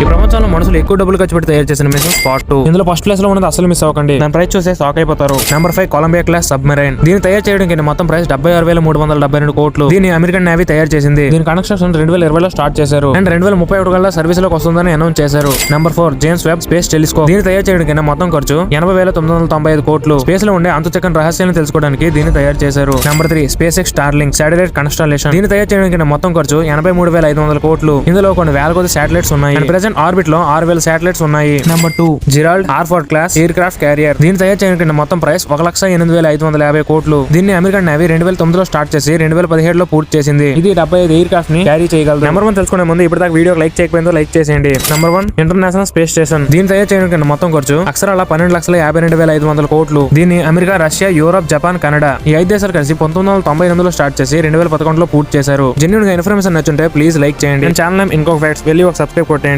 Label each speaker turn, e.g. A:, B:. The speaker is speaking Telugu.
A: ఈ ప్రపంచంలో మనుషులు ఎక్కువ డబ్బులు ఖర్చు పెట్టి తయారు చేసిన మిషన్ స్పాట్ టూ ఇందులో ఫస్ట్ ప్లేస్లో ఉన్నది అసలు మిస్ అవ్వకండి. దాని ప్రైస్ చూసే షాక్ అయిపోతారు. Number five Columbia class submarine దీన్ని తయారు చేయడానికి మొత్తం ప్రైస్ డెబ్బై ఆరు వేల మూడు వందల డెబ్బై రెండు కోట్లు. దీన్ని అమెరికన్ నేవీ తయారు చేసింది. దీని కన్స్ట్రక్షన్ రెండు వేల ఇరవైలో స్టార్ట్ చేశారు. అండ్ రెండు వేల ముప్పై ఒకటి కల్లా సర్వీస్లోకి వస్తుందని అనౌన్స్ చేశారు. Number four James Webb space telescope దీన్ని తయారు చేయడానికి మొత్తం ఖర్చు ఎనభై వేల తొమ్మిది వందల తొంభై ఐదు కోట్లు. స్పేస్లో ఉండే అంతు చక్కని రహస్యాలను తెలుసుకోవడానికి దీన్ని తయారు చేశారు. Number three space X Starlink satellite constellation దీన్ని తయారు చేయడానికి మొత్తం ఖర్చు ఎనభై మూడు వేల ఐదు వందల కోట్లు. ఇందులో కొన్ని వేల కొద్ది శాటిలైట్స్ ఉన్నాయి. ప్రెసెంట్ ఆర్బిట్లో ఆరు వేల శాటిలైట్స్ ఉన్నాయి. Number two Gerald R Ford class aircraft carrier దీన్ని తయారు చేయడానికి మొత్తం ప్రైస్ ఒక లక్ష ఎనిమిది వేల ఐదు వందల యాభై కోట్లు. దీన్ని అమెరికన్ నేవీ రెండు వేల తొమ్మిదిలో స్టార్ట్ చేసి రెండు వేల పదిహేడులో పూర్తి చేసింది. ఇది డెబ్బై ఐదు ఎయిర్ క్రాఫ్ట్ని క్యారీ చేయగలదు. నెంబర్ వన్ తెలుసుకునే ముందు ఇప్పటిదాకా వీడియో లైక్ చేయకపోయిందో లైక్ చేసేయండి. Number one international space station దీన్ని తయారు చేయడానికి మొత్తం ఖర్చు అక్షరాల పన్నెండు లక్షల యాభై రెండు వేల ఐదు వందల కోట్లు. దీన్ని America Russia Europe Japan Canada ఈ ఐదు దేశాలు కలిసి పంతొమ్మిది వందల తొంభై ఎనిమిదిలో స్టార్ట్ చేసి రెండు వేల పదకొండులో పూర్తి చేశారు. జెన్యున్గా ఇన్ఫర్మేషన్ నచ్చుంటే ప్లీజ్ లైక్ చేయండి. ఛానల్ ఇంకొక ఫ్యాక్ట్స్ వెళ్ళి ఒక సబ్స్క్రైబ్ కొట్టేయండి.